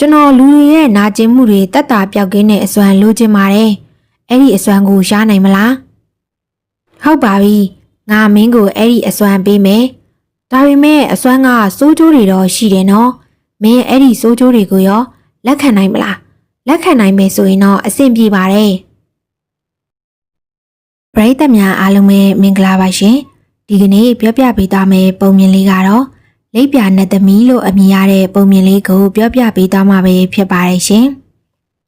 ကျွန်တော်လူတွေရဲ့နာကျင်မှုတွေတက်တာပြောက်ကင်းတဲ့အစွမ်းလိုချင်ပါတယ်အဲ့ဒီအစွမ်းကိုရှားနိုင်မလားဟုတ်ပါပြီငါမင်းကိုအဲ့ဒီအစွမ်းပေးမယ်ဒါပေမဲ့အစွမ်းကစိုးကျိုးတွေတော့ရှိတယ်နော်မင်းအဲ့ဒီစိုးကျိုးတွေကိုရောလက်ခံနိုင်မလားလက်ခံနိုင်မယ်ဆိုရင်တော့အဆင်ပြေပါတယ်ပရိသတ်များအားလုံးပဲမင်္ဂလာပါရှင်ဒီကနေ့ပြောပြပေးသွားမယ့်ပုံမြင်လေးကတော့ လိပ်ပြာနဲ့သမီးလို့အမည်ရတဲ့ပုံမြင်လေးကိုပြောပြပေးသွားမှာပဲဖြစ်ပါတယ်ရှင်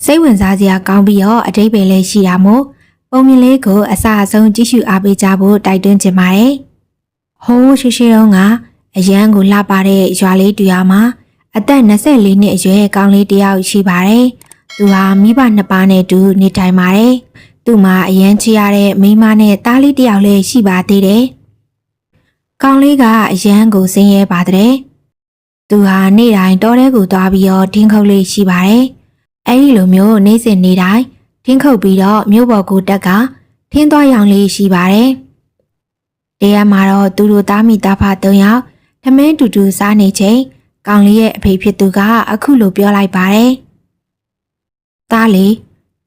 စိတ်ဝင်စားစရာကောင်းပြီးတော့အတိတ်ပဲလည်းရှိတာမို့ပုံမြင်လေးကိုအစအဆုံးကြည့်ရှုအားပေးကြဖို့တိုက်တွန်းချင်ပါတယ်ဟိုးရှိရှိတုန်းကအရန်ကိုလှပတဲ့ရွာလေးတူရမှာအသက်24နှစ်အရွယ်ကောင်းလေးတစ်ယောက်ရှိပါတယ်သူဟာမိဘနှစ်ပါးနဲ့တူနေထိုင်ပါတယ်သူ့မှာအရန်ချရတဲ့မိန်းမနဲ့သားလေးတစ်ယောက်လည်းရှိပါသေးတယ်။ ကောင်းလေးကအရန်ကိုစင်းရဲပါတဲ့။သူဟာနေ့တိုင်းတောထဲကိုသွားပြီးတော့ထင်းခုတ်လေးရှိပါတယ်။အဲဒီလိုမျိုးနေ့စဉ်နေ့တိုင်းထင်းခုတ်ပြီးတော့မြို့ပေါ်ကိုတက်ကထင်းသွားရောင်လေးရှိပါတယ်။တရားမှာတော့သူတို့သားမိသားဖ၃ယောက်ထမင်းတူတူစားနေချိန်ကောင်းလေးရဲ့အဖေဖြစ်သူကအခုလိုပြောလိုက်ပါတယ်။သားလေး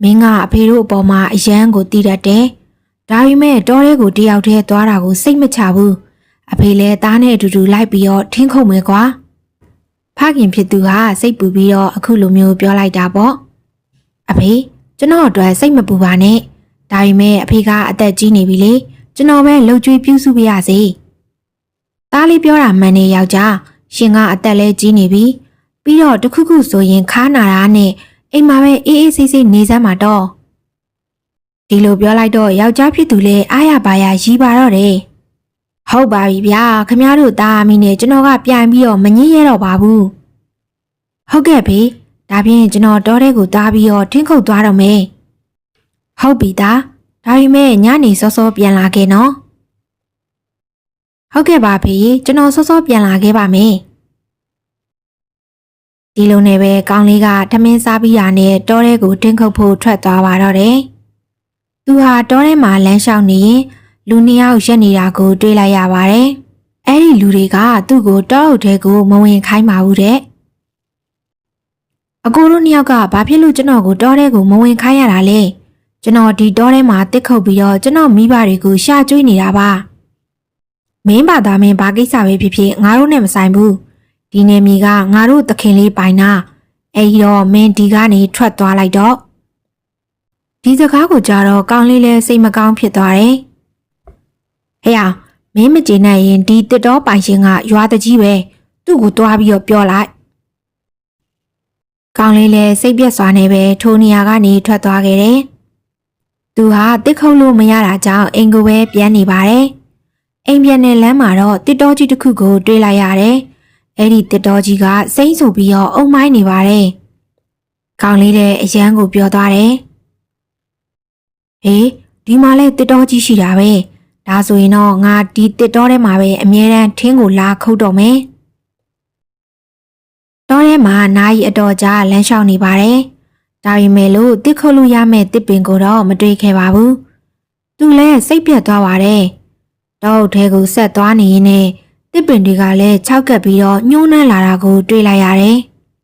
မင်းကအဖေတို့အပေါ်မှာအယမ်းကိုတည်တတ်တယ်။ဒါပေမဲ့တောထဲကိုတယောက်တည်းသွားတာကိုစိတ်မချဘူး။ အဖေလည်းသားနဲ့အတူတူလိုက်ပြီးတော့ထင်းခုန်မယ်ကွာ။ဖခင်ဖြစ်သူဟာစိတ်ပူပြီးတော့အခုလိုမျိုးပြောလိုက်တာပေါ့။အဖေကျွန်တော်အတွက်စိတ်မပူပါနဲ့။ဒါပေမဲ့အဖေကအသက်ကြီးနေပြီလေ။ကျွန်တော်ပဲလှုပ်ကြွေးပြုစုပြရစီ။သားလေးပြောတာမှန်နေယောက်ျားရှင်ကအသက်လဲကြီးနေပြီ။ပြီးတော့တခုခုဆိုရင်ခါနာတာနဲ့အိမ်မှာပဲအေးအေးဆေးဆေးနေစမ်းပါတော့ဒီလိုပြောလိုက်တော့ယောက်ျားဖြစ်သူလဲအားရပါရရီးပါတော့တယ် ဟုတ်ပါပြီဗျာခမည်းတော်သားအမိနဲ့ကျွန်တော်ကပြိုင်ပြီးတော့မငင်းရတော့ပါဘူးဟုတ်ကဲ့ဖေဒါဖြင့်ကျွန်တော်တောထဲကိုသားပြီးတော့ထင်းခုတ်သွားတော့မယ်ဟုတ်ပြီသားဒါပေမဲ့ညနေစောစောပြန်လာခဲ့နော်ဟုတ်ကဲ့ပါဖေကျွန်တော်စောစောပြန်လာခဲ့ပါမယ်ဒီလိုနဲ့ပဲကောင်းလေးကထမင်းစားပြီးရနဲ့တောထဲကိုတင်းခုတ်ဖို့ထွက်သွားပါတော့တယ်။သူဟာတောထဲမှာလမ်းလျှောက်နေရင် လူနှစ်ယောက်ရက်နေတာကို တွေ့လိုက်ရပါတယ်။အဲ့ဒီလူတွေကသူ့ကိုတောအုပ်ထဲကိုမဝင်ခိုင်းပါဘူးတဲ့။အကိုတို့နှစ်ယောက်ကဘာဖြစ်လို့ကျွန်တော်ကိုတောထဲကိုမဝင်ခိုင်းရတာလဲ။ကျွန်တော်ဒီတောထဲမှာတစ်ခုတ်ပြီးတော့ကျွန်တော်မိဘတွေကိုရှာကျွေးနေတာပါ။မင်းဘာသာမင်းဘာကိစ္စပဲဖြစ်ဖြစ်ငါတို့နဲ့မဆိုင်ဘူး။ဒီနေမီကငါတို့သခင်လေးပိုင်တာအဲဒီတော့မင်းဒီကနေထွက်သွားလိုက်တော့ဒီစကားကိုကြားတော့ကောင်းလေးလဲစိတ်မကောင်းဖြစ်သွားတယ် ဟဲ့အောင်မင်းမကျေနပ်ရင်ဒီတစ်တော်ပိုင်ရှင်ကရွာတကြီးပဲသူ့ကိုတွားပြီးတော့ပြောလိုက်ကောင်းလေးလဲစိတ်ပြက်စွာနဲ့ပဲထိုနေရာကနေထွက်သွားခဲ့တယ်သူဟာတစ်ခုတ်လို့မရတာကြောင့်အိမ်ကိုပဲပြန်နေပါတယ်အိမ်ပြန်တဲ့လမ်းမှာတော့တစ်တော်ကြီးတစ်ခုကိုတွေ့လိုက်ရတယ်အဲ့ဒီတစ်တော်ကြီးကစိမ့်ဆူပြီးတော့အုံမိုင်းနေပါတယ်။ကောင်းလေးတဲ့အရန်ကိုပြောသွားတယ်။ဟေးဒီမှာလဲတစ်တော်ကြီးရှိတာပဲ။ ဒါဆိုရင်တော့ငါဒီတစ်တော်ထဲမှာပဲအမြဲတမ်းထင်းကိုလာခုတ်တော့မယ်။တော်ထဲမှာနာယီအတော်ကြာလမ်းလျှောက်နေပါတယ်။ဒါပေမဲ့လို့တစ်ခုတ်လို့ရမယ့်တစ်ပင်ကိုတော့မတွေ့ခဲ့ပါဘူး။သူလည်းစိတ်ပြတ်သွားပါတယ်။တောအုပ်ထဲကိုဆက်သွားနေရင်နဲ့တစ်ပင်တွေကလည်းခြောက်ကပ်ပြီးတော့ညှိုးနှမ်းလာတာကို တွေ့လိုက်ရတယ်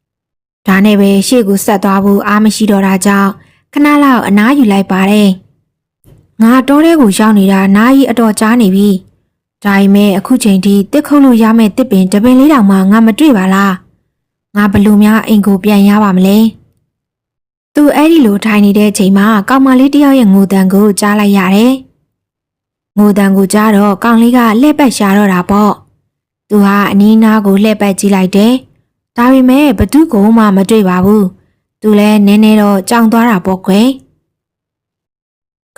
။ဒါနဲ့ပဲရှေ့ကိုဆက်သွားဖို့အားမရှိတော့တာကြောင့်ခဏလောက်အနားယူလိုက်ပါတယ်။ ငါတောထဲကိုရောက်နေတာနားကြီးအတော်ကြားနေပြီ။ဒါပေမဲ့အခုချိန်ထိတစ်ခုတ်လို့ရမယ့်တစ်ပင်တပင်လေးတောင်မှငါမတွေ့ပါလား။ငါဘလို့များအိမ်ကိုပြန်ရပါမလဲ။သူအဲ့ဒီလိုထိုင်နေတဲ့ချိန်မှာကောင်မလေးတယောက်ရဲ့ငိုတန်ကိုကြားလိုက်ရတယ်။ငိုတန်ကိုကြားတော့ကောင်လေးကလှည့်ပတ်ရှာတော့တာပေါ့။သူဟာအနီးနားကိုလှည့်ပတ်ကြည့်လိုက်တယ်။ဒါပေမဲ့ဘသူ့ကိုမှမတွေ့ပါဘူး။သူလည်းနည်းနည်းတော့ကြောင်သွားတာပေါ့ကွယ်။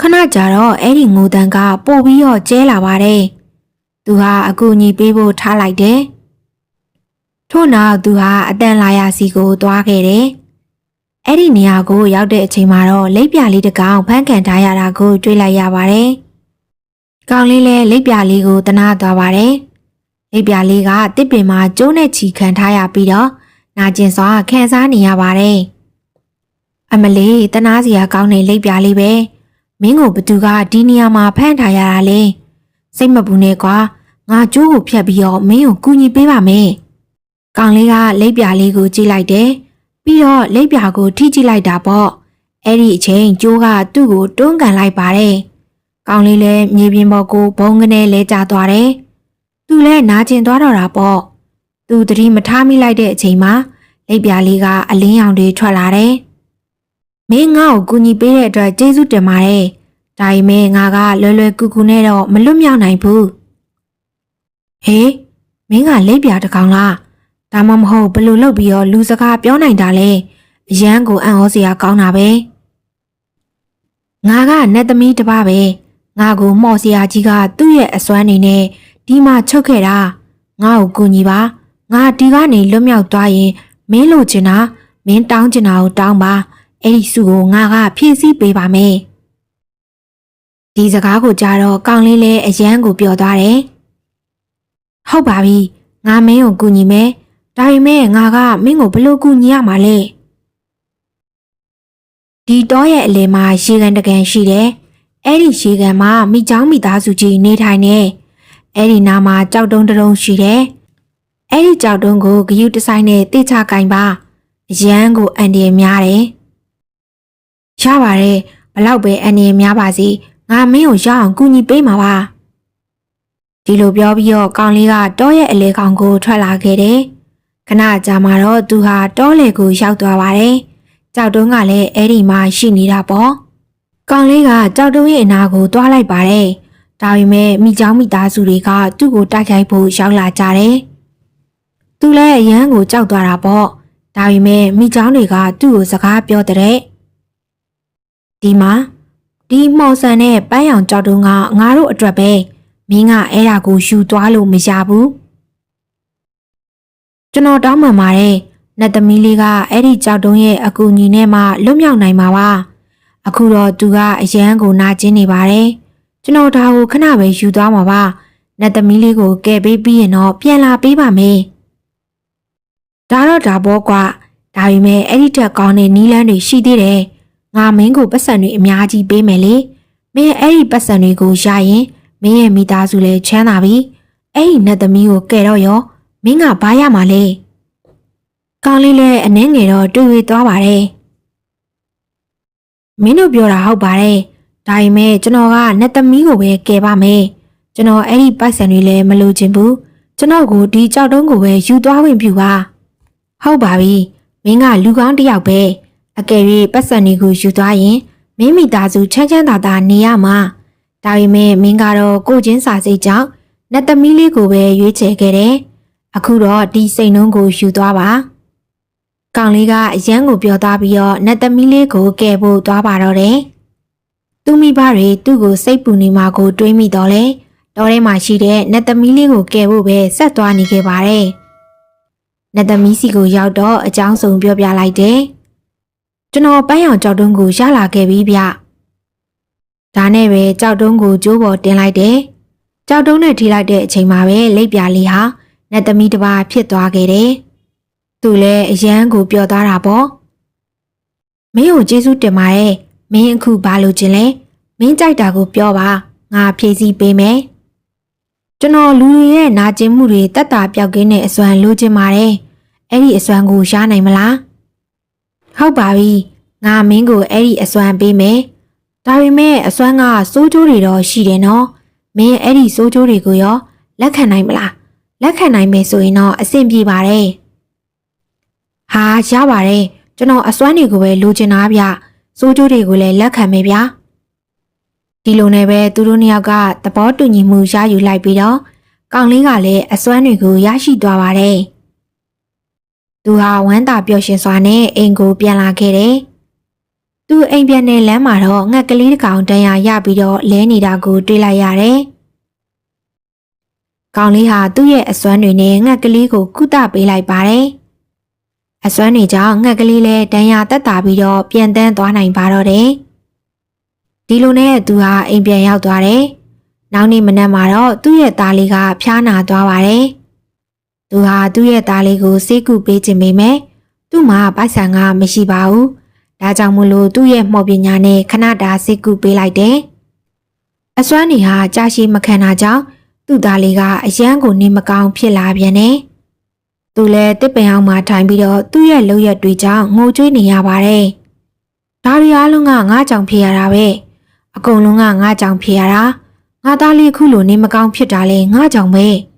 ခဏကြာတော့အဲ့ဒီငိုတန်ကပို့ပြီးတော့ကျဲလာပါတယ်။သူဟာအကူအညီပေးဖို့ထားလိုက်တယ်။ထို့နောက်သူဟာအတန်လာရစီကိုသွားခဲ့တယ်။အဲ့ဒီနေရာကိုရောက်တဲ့အချိန်မှာတော့လိပ်ပြလေးတစ်ကောင်ဖမ်းကန်ထားရတာကိုတွေ့လိုက်ရပါတယ်။ကောင်လေးလည်းလိပ်ပြလေးကိုတနာသွားပါတယ်။လိပ်ပြလေးကတစ်ပင်မှာကျိုးနဲ့ချီခံထားရပြီးတော့နာကျင်စွာခံစားနေရပါတယ်။အမလေးတနာစီယာကောင်းတဲ့လိပ်ပြလေးပဲ မင်းကိုဘသူကဒီနေရာမှာဖမ်းထားရတာလဲစိတ်မပူနဲ့ကွာငါကျိုးကိုဖြတ်ပြီးတော့မင်းကိုကူညီပေးပါမယ်။ကောင်လေးကလိပ်ပြလေးကိုကြည့်လိုက်တယ်ပြီးတော့လက်ပြကိုထိကြည့်လိုက်တာပေါ့အဲ့ဒီအချိန်ကျိုးကသူ့ကိုတွန်းကန်လိုက်ပါတယ်ကောင်းလေးလည်းမြေပြင်ပေါ်ကိုဘုံကနေလဲကျသွားတယ်သူလည်းနာကျင်သွားတော့တာပေါ့သူသတိမထားမိလိုက်တဲ့အချိန်မှာလက်ပြလေးကအလင်းရောင်တွေထွက်လာတယ် မင်းငါ့ကိုကူညီပေးတဲ့အတွက်ကျေးဇူးတင်ပါတယ်ဒါပေမဲ့ငါကလွယ်လွယ်ကူကူနဲ့တော့မလွတ်မြောက်နိုင်ဘူးဟေးမင်းကလက်ပြတစ်ကောင်လားဒါမှမဟုတ်ဘယ်လိုလုပ်ပြီးတော့လူစကားပြောနိုင်တာလဲအရန်ကိုအံ့ဩစရာကောင်းတာပဲငါကနတ်သမီးတစ်ပါးပဲငါကိုမော်စရာကြီးကသူ့ရဲ့အစွမ်းနေနဲ့ဒီမှာချုပ်ခဲ့တာငါ့ကိုကူညီပါငါဒီကနေလွတ်မြောက်သွားရင်မင်းလိုချင်တာမင်းတောင်းချင်တာကိုတောင်းပါ အဲ့ဒီစုကိုငါကဖြည့်ဆည်းပေးပါမယ်ဒီစကားကိုကြားတော့ကောင်းလေးလည်းအရန်ကိုပြောသွားတယ်ဟုတ်ပါပြီငါမင်းကိုကူညီမယ်ဒါပေမဲ့ငါကမင်းကိုဘယ်လိုကူညီရမှာလဲဒီတော့ရဲ့အလယ်မှာရေကန်တကန်ရှိတယ်အဲ့ဒီရေကန်မှာမိချောင်းမိသားစုကြီးနေထိုင်နေအဲ့ဒီနားမှာကြောက်တုံးတရုံရှိတယ်အဲ့ဒီကြောက်တုံးကိုဂယုတဆိုင်နဲ့တိချကင်ပါအရန်ကိုအန်ဒီများတယ် ရပါတယ်ဘလောက်ပဲအန်ဒီများပါစေငါမင်းကိုရအောင်ကူညီပေးမှာပါဒီလိုပြောပြီးတော့ကောင်လေးကတောရဲ့အလေကောင်ကိုထွက်လာခဲ့တယ်ခဏကြာမှတော့သူဟာတောလေကိုရောက်သွားပါတယ်ကြောက်တုံးကလည်းအဲ့ဒီမှာရှိနေတာပေါ့ကောင်လေးကကြောက်တုံးရဲ့အနာကိုတွားလိုက်ပါတယ်ဒါပေမဲ့မိเจ้าမိသားစုတွေကသူ့ကိုတိုက်ခိုက်ဖို့ရောက်လာကြတယ်သူလည်းအရန်ကိုကြောက်သွားတာပေါ့ဒါပေမဲ့မိเจ้าတွေကသူ့ကိုစကားပြောတဲ့ ဒီမှာဒီမော်ဆန်နဲ့ပန်းရောင်ကြောက်တုံးကငါတို့အတွက်ပဲမင်းကအဲ့ဒါကိုယူသွားလို့မရဘူးကျွန်တော်တောင်းပန်ပါတယ်နတ်သမီးလေးကအဲ့ဒီကြောက်တုံးရဲ့အကူအညီနဲ့မှလွတ်မြောက်နိုင်မှာပါအခုတော့သူကအရန်ကိုနာကျင်နေပါတယ်ကျွန်တော်ဒါကိုခဏပဲယူသွားမှာပါနတ်သမီးလေးကိုကယ်ပေးပြီးရင်တော့ပြန်လာပေးပါမယ်ဒါတော့ဒါဘောကွာဒါပေမဲ့အဲ့ဒီတက်ကောင်းတဲ့နီးလန်းတွေရှိသေးတယ် ငါမင်းကိုပတ်စံတွေအများကြီးပေးမယ်လေမင်းအဲ့ဒီပတ်စံတွေကိုရရင်မင်းရဲ့မိသားစုလည်းချမ်းသာပြီအဲ့ဒီနတ်သမီးကိုကယ်တော့ရောမင်းကဘာရမှာလဲကောင်းလေးလည်းအနှင်းငယ်တော့တွေ့ရသွားပါတယ်မင်းတို့ပြောတာဟုတ်ပါတယ်ဒါပေမဲ့ကျွန်တော်ကနတ်သမီးကိုပဲကယ်ပါမယ်ကျွန်တော်အဲ့ဒီပတ်စံတွေလည်းမလိုချင်ဘူးကျွန်တော်ကိုဒီကြောက်တုံးကိုပဲယူသွားဝင်ပြူပါဟုတ်ပါပြီမင်းကလူကောင်းတစ်ယောက်ပဲ အကယ်၍ပတ်စံတွေကိုယူသွားရင်မင်းမိသားစုချမ်းချမ်းသာသာနေရမှာဒါပေမဲ့မင်းကတော့ကိုချင်းစာစိတ်ကြောင့်နတ်သမီးလေးကိုပဲရွေးချယ်ခဲ့တယ်အခုတော့ဒီစိတ်နှုံးကိုယူသွားပါကောင်လေးကအရန်ကိုပြောသားပြီးတော့နတ်သမီးလေးကိုကယ်ဖို့သွားပါတော့တယ်သူမိဘတွေသူ့ကိုစိတ်ပူနေမှာကိုတွေးမိတော့လေတော်ထဲမှာရှိတဲ့နတ်သမီးလေးကိုကယ်ဖို့ပဲဆက်သွားနေခဲ့ပါတယ်နတ်သမီးစီကိုရောက်တော့အကြောင်းစုံပြောပြလိုက်တယ် ကျွန်တော်ပန်းရောင်ကြောက်တုံးကိုရလာခဲ့ပြီဗျဒါနဲ့ပဲကြောက်တုံးကိုကျိုးပေါ်တင်လိုက်တယ်ကြောက်တုံးနဲ့ထိလိုက်တဲ့အချိန်မှာပဲလိပ်ပြလေးဟာနတ်သမီးတစ်ပါးဖြစ်သွားခဲ့တယ်သူလည်းအရန်ကိုပျော်သွားတာပေါ့မင်းကိုကျေးဇူးတင်ပါတယ်မင်းအခုဘာလို့ခြင်းလဲမင်းကြိုက်တာကိုပြောပါငါဖြည့်ဆည်းပေးမယ်ကျွန်တော်လူတွေရဲ့နာကျင်မှုတွေတက်တာပြောက်ကင်းတဲ့အစွမ်းလိုချင်ပါတယ်အဲ့ဒီအစွမ်းကိုရနိုင်မလား ဟုတ်ပါပြီငါမင်းကိုအဲ့ဒီအစွမ်းပေးမယ်ဒါပေမဲ့အစွမ်းကစိုးကျိုးတွေတော့ရှိတယ်နော်မင်းအဲ့ဒီစိုးကျိုးတွေကိုရောလက်ခံနိုင်မလားလက်ခံနိုင်မယ်ဆိုရင်တော့အဆင်ပြေပါတယ်ဟာရပါတယ်ကျွန်တော်အစွမ်းတွေကိုပဲလိုချင်တာဗျစိုးကျိုးတွေကိုလည်းလက်ခံမယ်ဗျာဒီလိုနဲ့ပဲသူတို့နှစ်ယောက်ကသဘောတူညီမှုရယူလိုက်ပြီးတော့ကောင်လေးကလည်းအစွမ်းတွေကိုရရှိသွားပါတယ် သူဟာဝမ်းသာပျော်ရွှင်စွာနဲ့အိမ်ကိုပြန်လာခဲ့တယ်သူအိမ်ပြန်တဲ့လမ်းမှာတော့ငှက်ကလေးတစ်ကောင်တန်ရာရပြီးတော့လဲနေတာကိုတွေ့လိုက်ရတယ်ကောင်လေးဟာသူ့ရဲ့အစွမ်းတွေနဲ့ငှက်ကလေးကိုကုသပေးလိုက်ပါတယ်အစွမ်းတွေကြောင့်ငှက်ကလေးလည်းဒဏ်ရာတက်တာပြီးတော့ပြန်တန်းသွားနိုင်ပါတော့တယ်။ဒီလိုနဲ့သူဟာအိမ်ပြန်ရောက်သွားတယ်။နောက်နေ့မနက်မှာတော့သူ့ရဲ့သားလေးကဖျားနာသွားပါတယ်။ သူဟာသူ့ရဲ့သားလေးကိုဆေးကုပေးခြင်းပေမဲ့သူ့မှာပိုက်ဆံကမရှိပါဘူး။ဒါကြောင့်မလို့သူ့ရဲ့မှော်ပညာနဲ့ခဏတာဆေးကုပေးလိုက်တယ်။အစွမ်းတွေဟာကြာရှည်မခံတာကြောင့်သူ့သားလေးကအယမ်းကိုနေမကောင်းဖြစ်လာပြန်တယ်။သူလည်းတစ်ပင်အောင်မှာထိုင်ပြီးတော့သူ့ရဲ့လုပ်ရက်တွေကြောင့်ငိုကြွေးနေရပါတယ်။ဒါရီအားလုံးကငါကြောင့်ဖြစ်ရတာပဲ။အကုန်လုံးကငါကြောင့်ဖြစ်ရတာ။ငါသားလေးခုလိုနေမကောင်းဖြစ်တာလေငါကြောင့်ပဲ။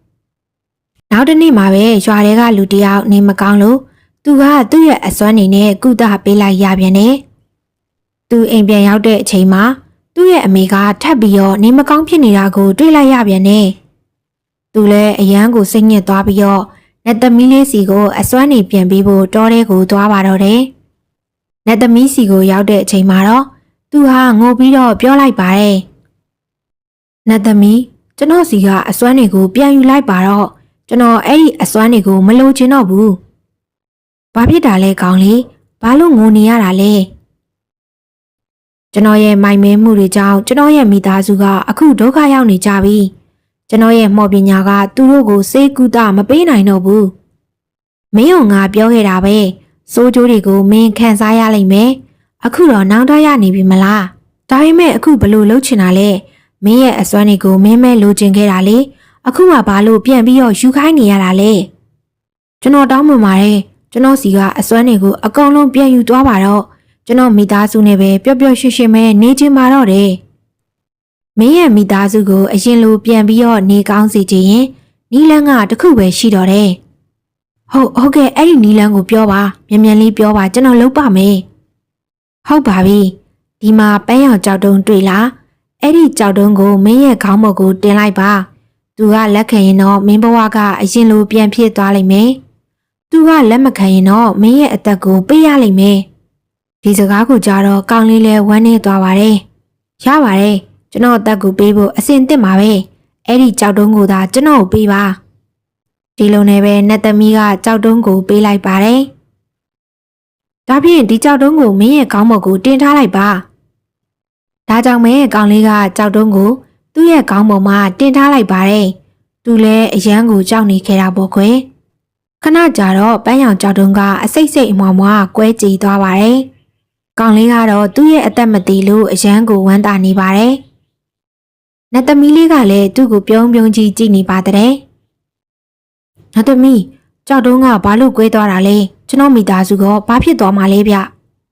နောက်တစ်နေ့မှာပဲရွာထဲကလူတစ်ယောက်နေမကောင်းလို့သူကသူ့ရဲ့အစွမ်းနေနဲ့ကုသပေးလိုက်ရပြန်တယ်။သူအိမ်ပြန်ရောက်တဲ့အချိန်မှာသူ့ရဲ့အမေကထပ်ပြီးတော့နေမကောင်းဖြစ်နေတာကိုတွေ့လိုက်ရပြန်တယ်။သူလည်းအရန်ကိုစိတ်ညစ်သွားပြီးတော့နတ်သမီးလေးစီကိုအစွမ်းနေပြန်ပြီးဖို့တောထဲကိုသွားပါတော့တယ်။နတ်သမီးစီကိုရောက်တဲ့အချိန်မှာတော့သူဟာငိုပြီးတော့ပြောလိုက်ပါတယ်။နတ်သမီးကျွန်တော်စီကအစွမ်းတွေကိုပြန်ယူလိုက်ပါတော့ ကျွန်တော်အဲ့ဒီအစွမ်းတွေကိုမလိုချင်တော့ဘူး။ဘာဖြစ်တာလဲကောင်းလေးဘာလို့ငိုနေရတာလဲ။ကျွန်တော်ရဲ့မိုင်မဲမှုတွေကြောင့်ကျွန်တော်ရဲ့မိသားစုကအခုဒုက္ခရောက်နေကြပြီ။ကျွန်တော်ရဲ့မော်ပညာကသူတို့ကိုစေကူတာမပေးနိုင်တော့ဘူး။မင်းကငါပြောခဲ့တာပဲ။စိုးကြိုးတွေကိုမင်းခံစားရလိမ့်မယ်။အခုတော့နောင်တရနေပြီမလား။ဒါပေမဲ့အခုဘလို့လှုပ်ချင်တာလဲ။မင်းရဲ့အစွမ်းတွေကိုမင်းမဲလိုချင်ခဲ့တာလေ။ အခုမှဘာလို့ပြန်ပြီးတော့ယူခိုင်းနေရတာလဲ။ကျွန်တော်တောင်းပန်ပါတယ်။ကျွန်တော်စီကအစွမ်းတွေကိုအကုန်လုံးပြန်ယူသွားပါတော့။ကျွန်တော်မိသားစုနဲ့ပဲပျော့ပျော့ရွှင်ရွှင်ပဲနေချင်ပါတော့တယ်။မင်းရဲ့မိသားစုကိုအရင်လိုပြန်ပြီးတော့နေကောင်းစေချင်ရင်နီလန်းကတစ်ခုပဲရှိတော့တယ်။ဟုတ်ဟုတ်ကဲ့အဲ့ဒီနီလန်းကိုပြောပါမြန်မြန်လေးပြောပါကျွန်တော်လုပ်ပါမယ်။ဟုတ်ပါပြီ။ဒီမှာပန်းရောင်ကြောက်တုံးတွေ့လား။အဲ့ဒီကြောက်တုံးကိုမင်းရဲ့ခေါင်းပေါ်ကိုတင်လိုက်ပါ။ သူကလက်ခံရင်တော့မင်းဘဝကအရင်လိုပြန်ဖြစ်သွားလိမ့်မယ်။သူကလက်မခံရင်တော့မင်းရဲ့အသက်ကိုပေးရလိမ့်မယ်။ဒီစကားကိုကြားတော့ကောင်းလေးလဲဝမ်းနေသွားပါတယ်။ရပါတယ်။ကျွန်တော်အသက်ကိုပေးဖို့အစင်တစ်မှာပဲ။အဲ့ဒီကြောက်တုံးကိုသာကျွန်တော်ကိုပေးပါ။ဒီလိုနဲ့ပဲနတ်သမီးကကြောက်တုံးကိုပေးလိုက်ပါတယ်။ဒါဖြင့်ဒီကြောက်တုံးကိုမင်းရဲ့ခေါင်းပေါ်ကိုတင်ထားလိုက်ပါ။ဒါကြောင့်မဲကောင်လေးကကြောက်တုံးကို သူ့ရဲ့ခေါင်းပေါ်မှာတင်ထားလိုက်ပါတယ်။သူလည်းအရန်ကိုကြောက်နေခဲ့တာပေါ့ကွယ်။ခဏကြာတော့ပန်းရောင်ကြောက်တုံးကအစိတ်စိတ်အမွားမွားကွဲကြည်သွားပါတယ်။ကောင်လေးကတော့သူ့ရဲ့အသက်မသေးလို့အရန်ကိုဝမ်းသာနေပါတယ်။နတ်သမီးလေးကလည်းသူ့ကိုပြုံးပြုံးကြီးကြည့်နေပါတဲ့။နတ်သမီးကြောက်တုံးကဘာလို့ကွဲသွားတာလဲ။ကျွန်တော်မိသားစုကဘာဖြစ်သွားမှလဲဗျ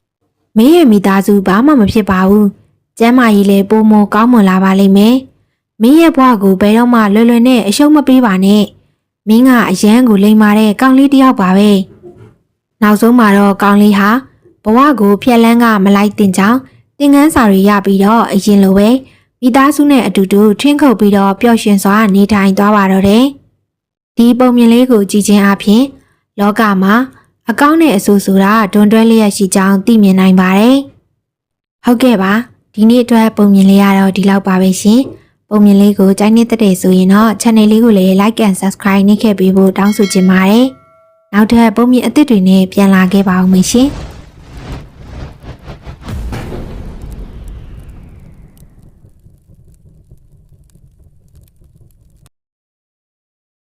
။မင်းရဲ့မိသားစုဘာမှမဖြစ်ပါဘူး။ကျမ်းမာရေးလည်းပိုမိုကောင်းမွန်လာပါလိမ့်မယ်။ မင်းရဲ့ဘဝကိုဘယ်တော့မှလွယ်လွယ်နဲ့အရှုံးမပေးပါနဲ့။မင်းကအရန်ကိုလိမ်မာတဲ့ကောင်လေးတစ်ယောက်ပါပဲ။နောက်ဆုံးမှာတော့ကောင်လေးဟာဘဝကိုဖျက်လန်းကမလိုက်တင်ကြောင်းသင်ခန်းစာတွေရပြီးတော့အရင်လိုပဲမိသားစုနဲ့အတူတူထင်းခုတ်ပြီးတော့ပျော်ရွှင်စွာနေထိုင်သွားပါတော့တယ်။ဒီပုံမြင်လေးကိုကြည့်ခြင်းအပြင်လောကမှာအကောင်းနဲ့အဆိုးဆိုတာဒွန်တွဲလျက်ရှိကြောင်းသိမြင်နိုင်ပါတယ်။ဟုတ်ကဲ့ပါဒီနေ့အတွက်ပုံမြင်လေးကတော့ဒီလောက်ပါပဲရှင်။ ပုံမြင်လေးကိုကြိုက်နေတဲ့ဆိုရင်တော့ channel လေးကိုလည်း like and subscribe နှိပ်ခဲ့ပေးဖို့တောင်းဆိုချင်ပါတယ်။နောက်ထပ်ပုံမြင်အသစ်တွေနဲ့ပြန်လာခဲ့ပါဦးမယ်ရှင်။